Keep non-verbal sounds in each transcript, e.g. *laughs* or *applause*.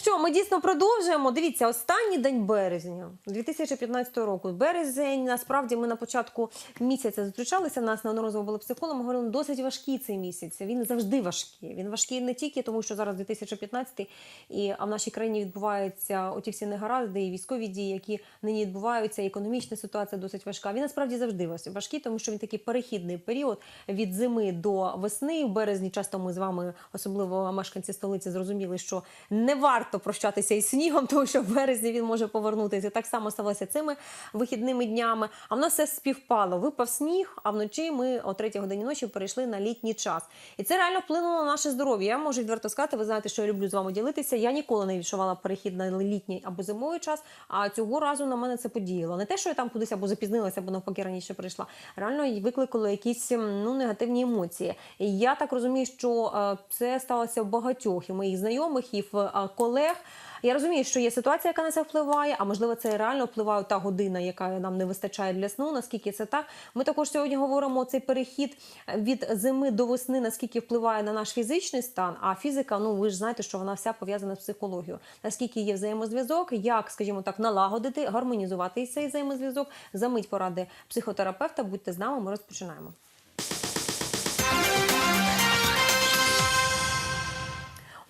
що, ми дійсно продовжуємо. Дивіться, останній день березня 2015 року. Березень, насправді, ми на початку місяця зустрічалися. Нас неодноразово були психологи. Говорили, досить важкий цей місяць. Він завжди важкий. Він важкий не тільки тому, що зараз 2015 і а в нашій країні відбуваються оті всі негаразди і військові дії, які нині відбуваються. і Економічна ситуація досить важка. Він насправді завжди важ- важкий, тому що він такий перехідний період від зими до весни. В березні часто ми з вами, особливо мешканці столиці, зрозуміли, що не варто прощатися із снігом, *laughs* тому що в березні він може повернутися. Так само сталося цими вихідними днями. А в нас все співпало. Випав сніг, а вночі ми о 3 годині ночі перейшли на літній час. І це реально вплинуло на наше здоров'я. Я можу відверто сказати, ви знаєте, що я люблю з вами ділитися. Я ніколи не відчувала перехід на літній або зимовий час. А цього разу на мене це подіяло. Не те, що я там кудись або запізнилася, або навпаки раніше прийшла. Реально викликало якісь ну негативні емоції. І я так розумію, що е, це сталося в багатьох і моїх знайомих, і в е, колег. Я розумію, що є ситуація, яка на це впливає, а можливо, це реально впливає та година, яка нам не вистачає для сну. Наскільки це так? Ми також сьогодні говоримо цей перехід від зими до весни, наскільки впливає на наш фізичний стан. А фізика, ну ви ж знаєте, що вона вся пов'язана з психологією. Наскільки є взаємозв'язок, як, скажімо так, налагодити, гармонізувати цей взаємозв'язок, замить поради психотерапевта. Будьте з нами, ми розпочинаємо.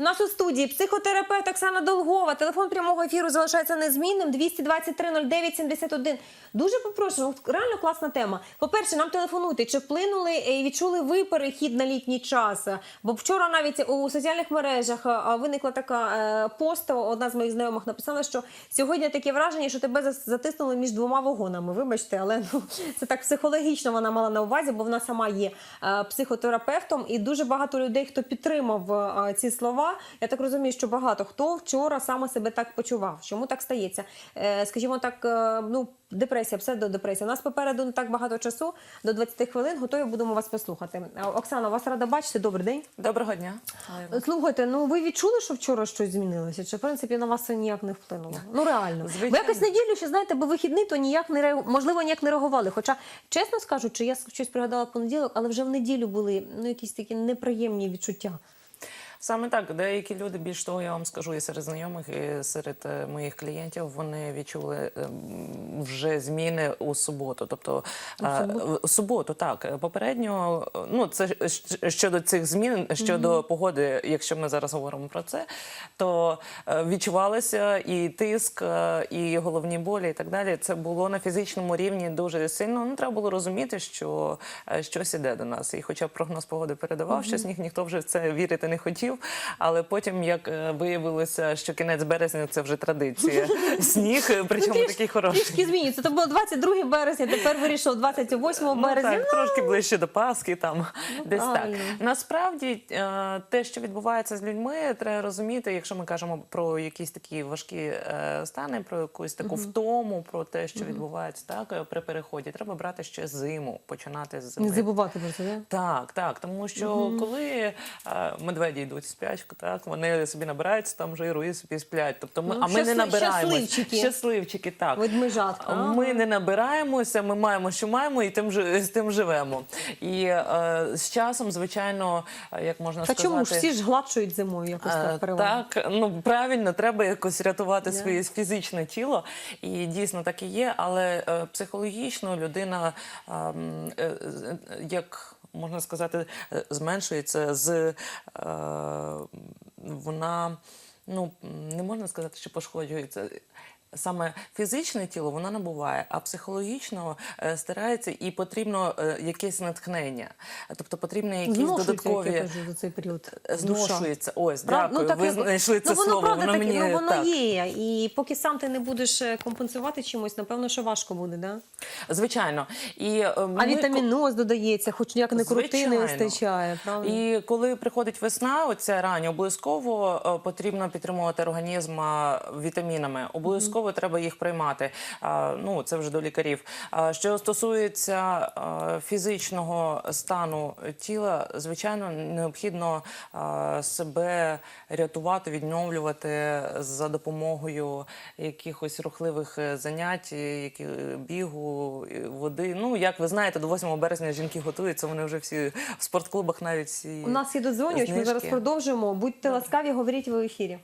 У нас у студії психотерапевт Оксана Долгова. Телефон прямого ефіру залишається незмінним 223 09 71. Дуже попрошу, реально класна тема. По-перше, нам телефонуйте, чи вплинули і відчули ви перехід на літній час? Бо вчора навіть у соціальних мережах виникла така е, пост. Одна з моїх знайомих написала, що сьогодні таке враження, що тебе затиснули між двома вагонами. Вибачте, але ну це так психологічно вона мала на увазі, бо вона сама є е, психотерапевтом, і дуже багато людей, хто підтримав е, ці слова. Я так розумію, що багато хто вчора саме себе так почував. Чому так стається? Е, Скажімо так, е, ну депресія, псевдодепресія. У нас попереду не так багато часу, до 20 хвилин. Готові будемо вас послухати. Е, Оксана, вас рада бачити. Добрий день. Доброго дня. Слухайте, ну ви відчули, що вчора щось змінилося? Чи в принципі на вас це ніяк не вплинуло? Ну реально. Звичайно. Бо якось неділю, ще знаєте, бо вихідний, то ніяк не реагу... можливо, ніяк не реагували. Хоча, чесно скажучи, я щось пригадала понеділок, але вже в неділю були ну якісь такі неприємні відчуття. Саме так, деякі люди, більш того, я вам скажу, і серед знайомих, і серед е, моїх клієнтів, вони відчули ем, вже зміни у суботу. Тобто е, у суботу, так. Попередньо, ну це щодо цих змін, щодо погоди, якщо ми зараз говоримо про це, то е, відчувалося і тиск, і головні болі, і так далі. Це було на фізичному рівні дуже сильно. Ну, треба було розуміти, що щось іде до нас. І хоча прогноз погоди передавав, що сніг ніхто вже в це вірити не хотів. Але потім, як е, виявилося, що кінець березня це вже традиція. *laughs* Сніг, е, причому такий хороший. Трішки змінюється. Це було 22 березня, тепер вирішив 28 Ну, березня. так, трошки ближче до Пасхи, там десь так. Насправді, е, те, що відбувається з людьми, треба розуміти, якщо ми кажемо про якісь такі важкі стани, про якусь таку втому, про те, що відбувається так при переході, треба брати ще зиму, починати з Не забувати про це, да? Так, так, тому що коли медведі йдуть в спячку, так вони собі набираються там жиру і собі сплять. Тобто ми, Ну, а ми не набираємось. щасливчики. Щасливчики, так. Ведмежатка. Ми не набираємося, ми маємо, що маємо, і тим з тим живемо. І е, з часом, звичайно, е, як можна Та сказати, чому ж всі ж гладшують зимою якось Е, так переважно? Так, ну правильно, треба якось рятувати Да. своє фізичне тіло, і дійсно так і є. Але е, психологічно людина ем, е, як можна сказати, е, зменшується з е, вона. Ну не можна сказати, що пошкоджується. Саме фізичне тіло воно набуває, а психологічно е, старається і потрібно е, якесь натхнення. Тобто потрібні якісь Зношується, додаткові як я кажу, за цей період. зношується. Ось, Прав- дякую. Ви як- знайшли це ну, воно, слово. Правда, воно таке, мені ну, воно так. є. І поки сам ти не будеш е, компенсувати чимось, напевно, що важко буде, да? Звичайно. І, е, А ми- вітаміноз додається, хоч як не крути, не Звичайно. вистачає, правда? І коли приходить весна, оця рання, обов'язково е, потрібно підтримувати організм е, вітамінами. Обов'язково треба їх приймати. Ну, це вже до лікарів. Що стосується фізичного стану тіла, звичайно, необхідно себе рятувати, відновлювати за допомогою якихось рухливих е, занять, е, які бігу, е, води. Ну, як ви знаєте, до 8 березня жінки готуються, вони вже всі в спортклубах навіть всі. У нас є додзвонювач, ми зараз продовжуємо. Будьте ласкаві, говоріть ви в ефірі.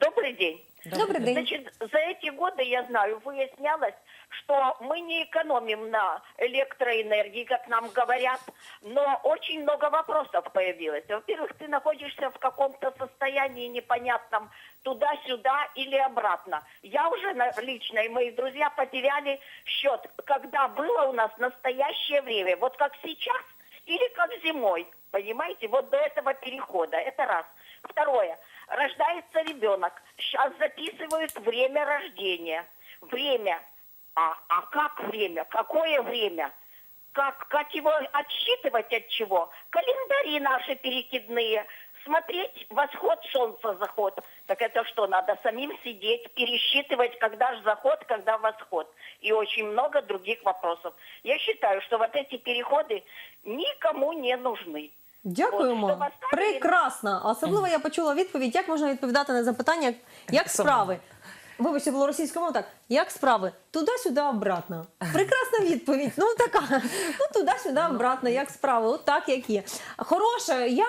Добрый день. Добрий день. Значит, за эти годы, я знаю, выяснялось, что мы не экономим на электроэнергии, как нам говорят, но очень много вопросов появилось. Во-первых, ты находишься в каком-то состоянии непонятном туда-сюда или обратно. Я уже лично и мои друзья потеряли счет, когда было у нас настоящее время, вот как сейчас или как зимой, понимаете, вот до этого перехода. Это раз. Второе. Рождается ребенок. Сейчас записывают время рождения. Время. А, а как время? Какое время? Как, как его отсчитывать от чего? Календари наши перекидные. Смотреть восход солнца, заход. Так это что, надо самим сидеть, пересчитывать, когда же заход, когда восход. И очень много других вопросов. Я считаю, что вот эти переходы никому не нужны. Дякуємо. прекрасна. Прекрасно. Особливо я почула відповідь, як можна відповідати на запитання, як справи. Вибачте, було російською мовою так. Як справи? Туди-сюди, обратно. Прекрасна відповідь. Ну така. Ну туди-сюди, обратно. Як справи? От так, як є. Хороше, я.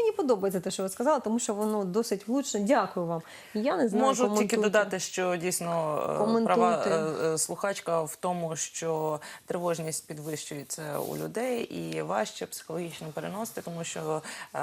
Мені подобається те, що ви сказали, тому що воно досить влучно. Дякую вам. Я не знаю, Можу тільки додати, що дійсно е, Коментуйте. права е, е, слухачка в тому, що тривожність підвищується у людей і важче психологічно переносити, тому що е,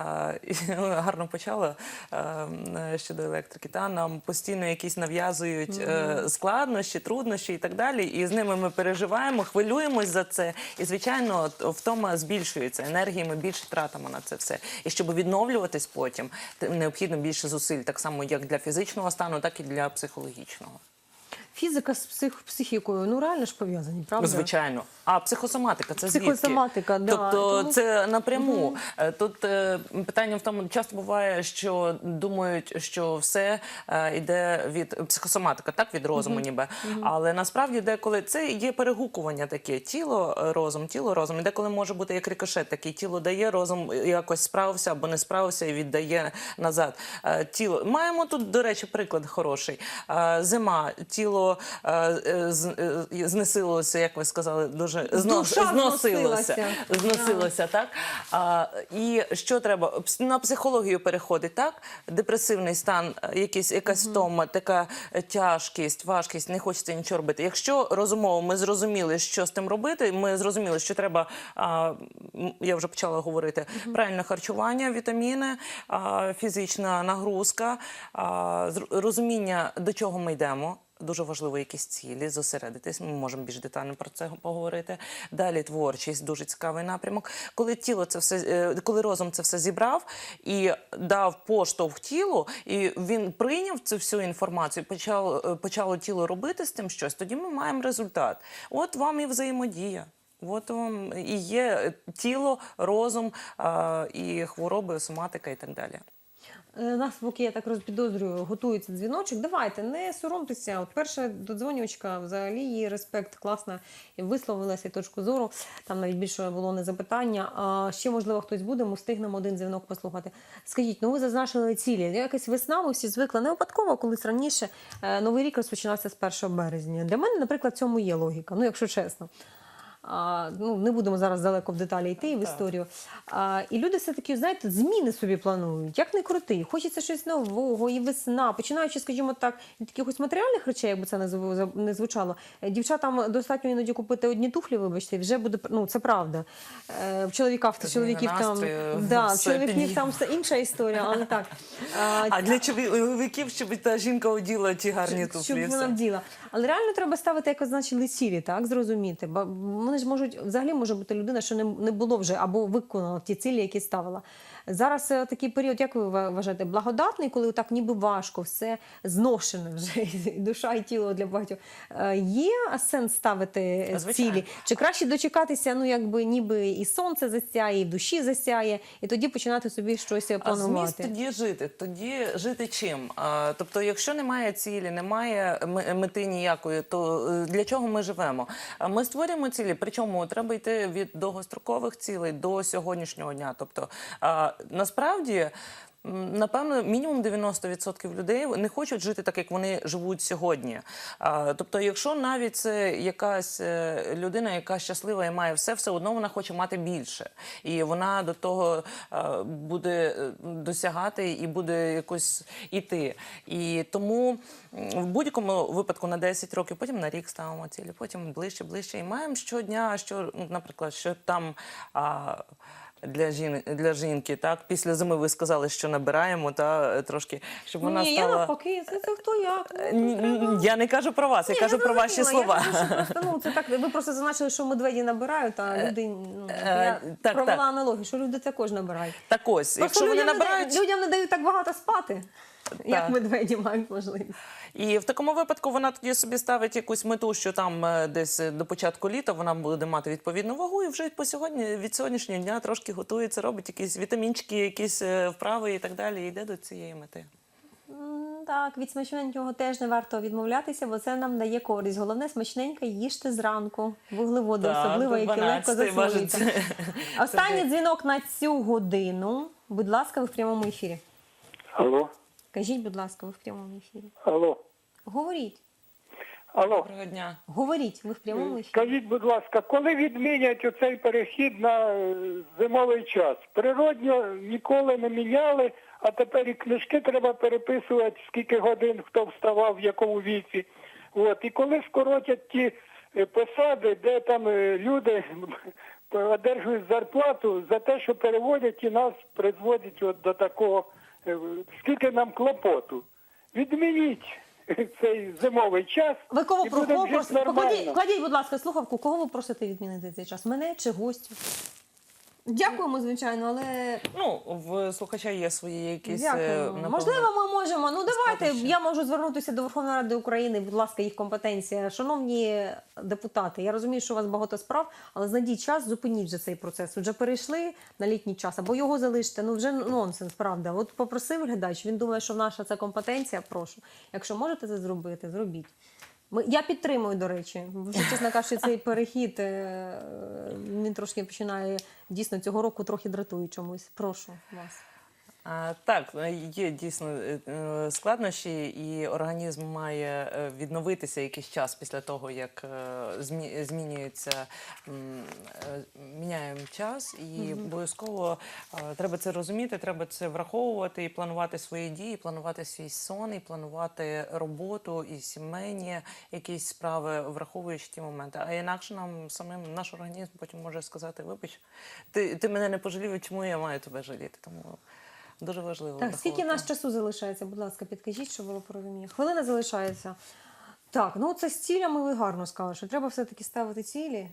гарно почала е, щодо електрики. Та нам постійно якісь нав'язують е, складнощі, труднощі і так далі. І з ними ми переживаємо, хвилюємось за це. І звичайно, втома збільшується енергії. Ми більше тратимо на це все. І щоб відновлюватись потім, необхідно більше зусиль, так само як для фізичного стану, так і для психологічного. Фізика з псих... психікою, ну реально ж пов'язані, правда? Звичайно. А психосоматика це звідки? Психосоматика, да. Тобто Тому- це напряму. Е, Тут е, питання в тому, часто буває, що думають, що все е, йде від психосоматика, так від розуму, ніби. Але насправді деколи це є перегукування таке: тіло, розум, тіло, розум. І деколи може бути як рикошет, такий тіло дає, розум якось справився або не справився і віддає назад. Е, Тіло маємо тут, до речі, приклад хороший. Е, Зима, тіло е, е, е, знесилося, як ви сказали, дуже зно- Душа зносилося. Зносилося, так? А, і що треба? На психологію переходить, так? Депресивний стан, е, якийсь, якась втома, така е, тяжкість, важкість, не хочеться нічого робити. Якщо розумово ми зрозуміли, що з тим робити, ми зрозуміли, що треба, а, я вже почала говорити, правильне харчування, вітаміни, а, фізична нагрузка, а, розуміння, до чого ми йдемо. Дуже важливо якісь цілі, зосередитись. Ми можемо більш детально про це поговорити. Далі творчість, дуже цікавий напрямок. Коли тіло це все, е, коли розум це все зібрав і дав поштовх тілу, і він прийняв цю всю інформацію, почало, е, почало тіло робити з тим щось, тоді ми маємо результат. От вам і взаємодія. От вам і є тіло, розум і хвороби, соматика і так далі. Е, Нас, поки я так розпідозрюю, готується дзвіночок. Давайте, не соромтеся. От перша додзвонювачка, взагалі її респект, класна і висловилася і точку зору. Там навіть більше було не запитання. А ще, можливо, хтось буде, ми встигнемо один дзвінок послухати. Скажіть, ну ви зазначили цілі. Якась весна, ми всі звикли. Не випадково, колись раніше е, новий рік розпочинався з 1 березня. Для мене, наприклад, цьому є логіка, ну якщо чесно. Ну, не будемо зараз далеко в деталі йти в історію. А, і люди все-таки, знаєте, зміни собі планують. Як не крути, хочеться щось нового, і весна, починаючи, скажімо так, від якихось матеріальних речей, якби це не звучало. Е, Дівчатам достатньо іноді купити одні туфлі, вибачте, і вже буде ну це правда. Е, В чоловіках в чоловіків там настрою, да, в чоловіків там все інша історія, але так. *laughs* А, А для чоловіків, щоб та жінка оділа ті гарні туфлі. щоб вона вділа. Але реально треба ставити, як ви значили, цілі, так зрозуміти. Бо вони ж можуть взагалі може бути людина, що не, не було вже або виконала ті цілі, які ставила. Зараз е, такий період, як ви вважаєте, благодатний, коли так ніби важко, все зношене вже *laughs* і душа і тіло для багатьох. Е, Є сенс ставити е, Звичайно. цілі? Чи краще дочекатися, ну якби ніби і сонце засяє, і в душі засяє, і тоді починати собі щось А зміст тоді жити. Тоді жити чим? Тобто, якщо немає цілі, немає мети ніякої, то е, для чого ми живемо? Ми створюємо цілі, причому треба йти від довгострокових цілей до сьогоднішнього дня. Тобто, насправді. Напевно, мінімум 90% людей не хочуть жити так, як вони живуть сьогодні. Тобто, якщо навіть це якась е, людина, яка щаслива і має все, все одно вона хоче мати більше, і вона до того е, буде е, досягати і буде якось іти. І тому в будь-якому випадку на 10 років, потім на рік ставимо цілі, потім ближче, ближче. І маємо щодня, що, наприклад, що там. Для жін для жінки, так після зими ви сказали, що набираємо та трошки, щоб вона Ні, я навпаки, це, це хто як. Ну, треба- Я не кажу про вас, я кажу кажу про ваші слова. Я кажу, *laughs* просто, ну, це так, ви просто зазначили, що медведі набирають, а люди, ну, е, я так, провела так. аналогію, що люди також набирають. Так ось, Просто якщо вони набирають, не дають, людям не дають так багато спати, як медведі мають можливість. і в такому випадку вона тоді собі ставить якусь мету, що там е, десь до початку літа вона буде мати відповідну вагу, і вже по сьогодні від сьогоднішнього дня трошки готується, робить якісь вітамінчики, якісь е, вправи і так далі. І йде до цієї мети. Так, від смачненького теж не варто відмовлятися, бо це нам дає користь. Головне смачненьке їжте зранку, вуглеводи, Так, особливо, які легко 12-ї засвоюються. Останній дзвінок на цю годину. Будь ласка, ви в прямому ефірі. Алло, Кажіть, будь ласка, ви в прямому ефірі. алло, Говоріть, алло. Доброго дня. говоріть, ви в прямому ефірі. Скажіть, будь ласка, коли відмінять оцей перехід на е, зимовий час? Природньо ніколи не міняли, а тепер і книжки треба переписувати, скільки годин хто вставав, в якому віці. От. І коли скоротять ті е, посади, де там е, люди *laughs* одержують зарплату за те, що переводять і нас призводять от до такого, е, скільки нам клопоту. Відмініть цей зимовий час. Ви кого і про кого просите? Покладіть, кладіть, будь ласка, слухавку, кого ви просите відмінити цей час? Мене чи гостю? Дякуємо, звичайно, але Ну, в слухача є свої якісь е, напевно, Можливо, ми можемо. Ну давайте складнощі. я можу звернутися до Верховної Ради України. Будь ласка, їх компетенція. Шановні депутати, я розумію, що у вас багато справ, але знайдіть час, зупиніть вже цей процес. Вже перейшли на літній час, або його залиште. Ну вже нонсенс, правда. От попросив глядач. Він думає, що наша це компетенція. Прошу. Якщо можете це зробити, зробіть. Я підтримую, до речі. Вже, чесно кажучи, цей перехід е, він трошки починає дійсно цього року трохи дратує чомусь. Прошу вас. Так, е, є дійсно е, е, складнощі, і організм має відновитися якийсь час після того, як змі- змінюється, міняємо час, і обов'язково треба це розуміти, треба це враховувати і планувати свої дії, планувати свій сон, і планувати роботу і сімейні якісь справи, враховуючи ті моменти. А інакше нам самим наш організм потім може сказати: вибач, ти, ти мене не пожалів, чому я маю тебе жаліти? Тому Дуже важливо. Так, скільки враховувати. нас часу залишається? Будь ласка, підкажіть, щоб було порозуміння. Хвилина залишається. Так, ну це з цілями ви гарно сказали, що треба все-таки ставити цілі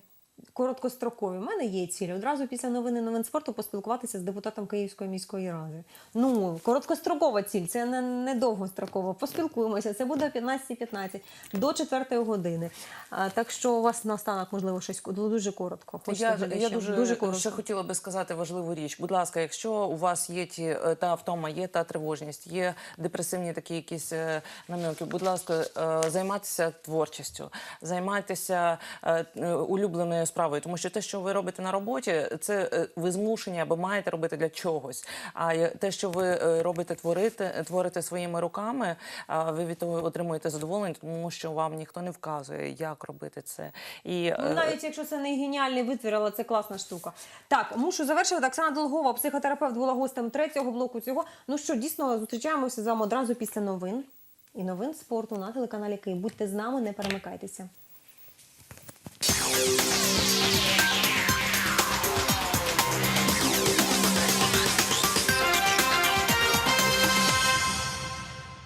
короткострокові. У мене є цілі. Одразу після новини новин спорту поспілкуватися з депутатом Київської міської ради. Ну, короткострокова ціль, це не, не довгострокова. Поспілкуємося. Це буде о 15.15 до 4 години. А, так що у вас наостанок, можливо, щось дуже коротко. Хочете Я, я дуже, дуже коротко. ще хотіла би сказати важливу річ. Будь ласка, якщо у вас є ті е, та втома, є та тривожність, є депресивні такі якісь е, будь ласка, е, займайтеся творчістю, займайтеся е, улюбленою справою, тому що те, що ви робите на роботі, це е, ви змушені або маєте робити для чогось. А те, що ви е, робите, творите, творите своїми руками, ви від того отримуєте задоволення, тому що вам ніхто не вказує, як робити це. І Ну, е, навіть якщо це не геніальний витвір, але це класна штука. Так, мушу завершувати. Оксана Долгова, психотерапевт, була гостем третього блоку цього. Ну що, дійсно, зустрічаємося з вами одразу після новин і новин спорту на телеканалі Київ. Будьте з нами, не перемикайтеся.